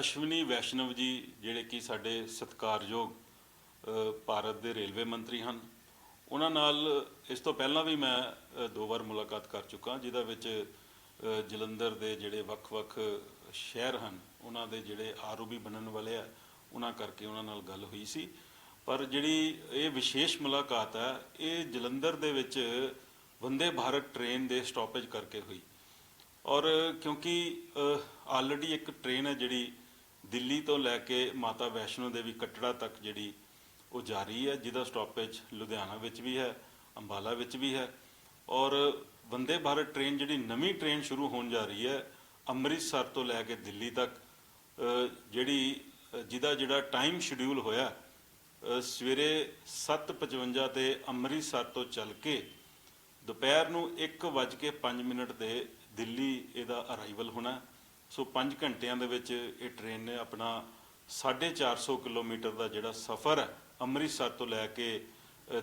ਅਸ਼ਵਨੀ ਵੈਸ਼ਨਵ ਜੀ ਜਿਹੜੇ ਕਿ ਸਾਡੇ ਸਤਿਕਾਰਯੋਗ ਭਾਰਤ ਦੇ ਰੇਲਵੇ ਮੰਤਰੀ ਹਨ। ਉਹਨਾਂ ਨਾਲ ਇਸ ਤੋਂ ਪਹਿਲਾਂ ਵੀ ਮੈਂ ਦੋ ਵਾਰ ਮੁਲਾਕਾਤ ਕਰ ਚੁੱਕਾ ਜਿਹਦਾ ਵਿੱਚ ਜਲੰਧਰ ਦੇ ਜਿਹੜੇ ਵੱਖ-ਵੱਖ ਸ਼ਹਿਰ ਹਨ, ਉਹਨਾਂ ਦੇ ਜਿਹੜੇ ਆਰਓਬੀ ਬਣਨ ਵਾਲੇ ਆ, ਉਹਨਾਂ ਕਰਕੇ ਉਹਨਾਂ ਨਾਲ ਗੱਲ ਹੋਈ ਸੀ। ਪਰ ਜਿਹੜੀ ਇਹ ਵਿਸ਼ੇਸ਼ ਮੁਲਾਕਾਤ ਹੈ ਇਹ ਜਲੰਧਰ ਦੇ ਵਿੱਚ ਵੰਦੇ ਭਾਰਤ ਟ੍ਰੇਨ ਦੇ ਸਟਾਪੇਜ ਕਰਕੇ ਹੋਈ। ਔਰ ਕਿਉਂਕਿ ਆਲਰੇਡੀ ਇੱਕ ਟ੍ਰੇਨ ਹੈ ਜਿਹੜੀ ਦਿੱਲੀ ਤੋਂ ਲੈ ਕੇ ਮਾਤਾ ਵੈਸ਼ਨੋ ਦੇਵੀ ਕਟੜਾ ਤੱਕ ਜਿਹੜੀ ਉਹ ਜਾਰੀ ਹੈ ਜਿਹਦਾ ਸਟਾਪੇਜ ਲੁਧਿਆਣਾ ਵਿੱਚ ਵੀ ਹੈ ਅੰਬਾਲਾ ਵਿੱਚ ਵੀ ਹੈ ਔਰ ਵੰਦੇ ਭਾਰਤ ਟ੍ਰੇਨ ਜਿਹੜੀ ਨਵੀਂ ਟ੍ਰੇਨ ਸ਼ੁਰੂ ਹੋਣ ਜਾ ਰਹੀ ਹੈ ਅੰਮ੍ਰਿਤਸਰ ਤੋਂ ਲੈ ਕੇ ਦਿੱਲੀ ਤੱਕ ਜਿਹੜੀ ਜਿਹਦਾ ਜਿਹੜਾ ਟਾਈਮ ਸ਼ਡਿਊਲ ਹੋਇਆ ਅ, ਸਵੇਰੇ 7:55 ਤੇ ਅੰਮ੍ਰਿਤਸਰ ਤੋਂ ਚੱਲ ਕੇ ਦੁਪਹਿਰ ਨੂੰ 1:05 ਮਿੰਟ ਤੇ ਦਿੱਲੀ ਇਹਦਾ ਅਰਾਈਵਲ ਹੋਣਾ। ਸੋ 5 ਘੰਟਿਆਂ ਦੇ ਵਿੱਚ ਇਹ ਟ੍ਰੇਨ ਨੇ ਆਪਣਾ 450 ਕਿਲੋਮੀਟਰ ਦਾ ਜਿਹੜਾ ਸਫ਼ਰ ਹੈ ਅੰਮ੍ਰਿਤਸਰ ਤੋਂ ਲੈ ਕੇ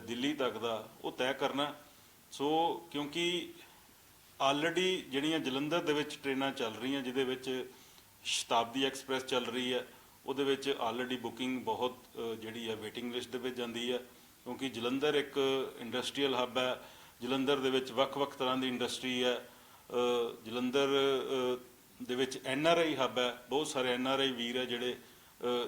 ਦਿੱਲੀ ਤੱਕ ਦਾ ਉਹ ਤੈਅ ਕਰਨਾ। ਸੋ ਕਿਉਂਕਿ ਆਲਰੇਡੀ ਜਿਹੜੀਆਂ ਜਲੰਧਰ ਦੇ ਵਿੱਚ ਟ੍ਰੇਨਾਂ ਚੱਲ ਰਹੀਆਂ, ਜਿਹਦੇ ਵਿੱਚ ਸ਼ਤਾਬਦੀ ਐਕਸਪ੍ਰੈਸ ਚੱਲ ਰਹੀ ਹੈ, ਉਹਦੇ ਵਿੱਚ ਆਲਰੇਡੀ ਬੁਕਿੰਗ ਬਹੁਤ ਜਿਹੜੀ ਹੈ ਵੇਟਿੰਗ ਲਿਸਟ ਦੇ ਵਿੱਚ ਜਾਂਦੀ ਹੈ। ਕਿਉਂਕਿ ਜਲੰਧਰ ਇੱਕ ਇੰਡਸਟਰੀਅਲ ਹੱਬ ਹੈ, ਜਲੰਧਰ ਦੇ ਵਿੱਚ ਵੱਖ-ਵੱਖ ਤਰ੍ਹਾਂ ਦੀ ਇੰਡਸਟਰੀ ਹੈ ਜਲੰਧਰ ਦੇ ਵਿੱਚ ਐਨ ਆਰ ਆਈ ਹੱਬ ਹੈ, ਬਹੁਤ ਸਾਰੇ ਐਨ ਆਰ ਆਈ ਵੀਰ ਹੈ ਜਿਹੜੇ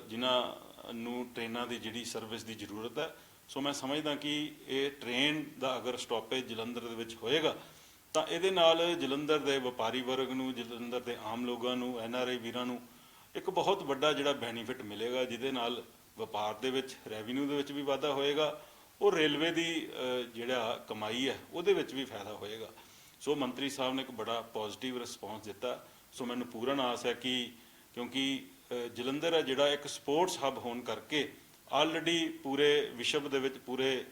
ਜਿਨ੍ਹਾਂ ਨੂੰ ਟ੍ਰੇਨਾਂ ਦੀ ਜਿਹੜੀ ਸਰਵਿਸ ਦੀ ਜ਼ਰੂਰਤ ਹੈ। ਸੋ ਮੈਂ ਸਮਝਦਾ ਕਿ ਇਹ ਟ੍ਰੇਨ ਦਾ ਅਗਰ ਸਟਾਪੇਜ ਜਲੰਧਰ ਦੇ ਵਿੱਚ ਹੋਏਗਾ, ਤਾਂ ਇਹਦੇ ਨਾਲ ਜਲੰਧਰ ਦੇ ਵਪਾਰੀ ਵਰਗ ਨੂੰ, ਜਲੰਧਰ ਦੇ ਆਮ ਲੋਕਾਂ ਨੂੰ, ਐਨ ਆਰ ਆਈ ਵੀਰਾਂ ਨੂੰ ਇੱਕ ਬਹੁਤ ਵੱਡਾ ਜਿਹੜਾ ਬੈਨੀਫਿਟ ਮਿਲੇਗਾ, ਜਿਹਦੇ ਨਾਲ ਵਪਾਰ ਦੇ ਵਿੱਚ, ਰੈਵਨਿਊ ਦੇ ਵਿੱਚ ਵੀ ਵਾਧਾ ਹੋਏਗਾ, ਔਰ ਰੇਲਵੇ ਦੀ ਜਿਹੜਾ ਕਮਾਈ ਹੈ, ਉਹਦੇ ਵਿੱਚ ਵੀ ਫਾਇਦਾ ਹੋਏਗਾ। ਸੋ ਮੰਤਰੀ ਸਾਹਿਬ ਨੇ ਇੱਕ ਬੜਾ ਪੋਜ਼ਿਟਿਵ ਰਿਸਪੌਂਸ ਦਿੱਤਾ। ਸੋ ਮੈਨੂੰ ਪੂਰਨ ਆਸ ਹੈ ਕਿ ਕਿਉਂਕਿ ਜਲੰਧਰ ਹੈ ਜਿਹੜਾ ਇੱਕ ਸਪੋਰਟਸ ਹੱਬ ਹੋਣ ਕਰਕੇ ਆਲਰੇਡੀ ਪੂਰੇ ਵਿਸ਼ਵ ਦੇ ਵਿੱਚ, ਪੂਰੇ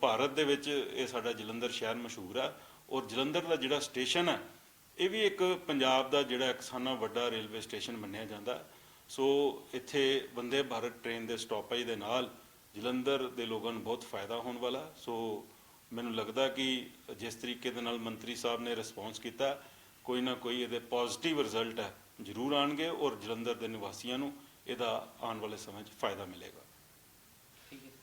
ਭਾਰਤ ਦੇ ਵਿੱਚ ਇਹ ਸਾਡਾ ਜਲੰਧਰ ਸ਼ਹਿਰ ਮਸ਼ਹੂਰ ਹੈ ਔਰ ਜਲੰਧਰ ਦਾ ਜਿਹੜਾ ਸਟੇਸ਼ਨ ਹੈ, ਇਹ ਵੀ ਇੱਕ ਪੰਜਾਬ ਦਾ ਜਿਹੜਾ ਇੱਕ ਸਾਨਾ ਵੱਡਾ ਰੇਲਵੇ ਸਟੇਸ਼ਨ ਮੰਨਿਆ ਜਾਂਦਾ। ਸੋ ਇੱਥੇ ਵੰਦੇ ਭਾਰਤ ਟ੍ਰੇਨ ਦੇ ਸਟਾਪੇਜ ਦੇ ਨਾਲ ਜਲੰਧਰ ਦੇ ਲੋਕਾਂ ਨੂੰ ਬਹੁਤ ਫਾਇਦਾ ਹੋਣ ਵਾਲਾ। ਸੋ ਮੈਨੂੰ ਲੱਗਦਾ ਕਿ ਜਿਸ ਤਰੀਕੇ ਦੇ ਨਾਲ ਮੰਤਰੀ ਸਾਹਿਬ ਨੇ ਰਿਸਪੌਂਸ ਕੀਤਾ, ਕੋਈ ਨਾ ਕੋਈ ਇਹਦੇ ਪੋਜ਼ਿਟਿਵ ਰਿਜ਼ਲਟ ਹੈ ਜ਼ਰੂਰ ਆਣਗੇ ਔਰ ਜਲੰਧਰ ਦੇ ਨਿਵਾਸੀਆਂ ਨੂੰ ਇਹਦਾ ਆਉਣ ਵਾਲੇ ਸਮੇਂ 'ਚ ਫਾਇਦਾ ਮਿਲੇਗਾ।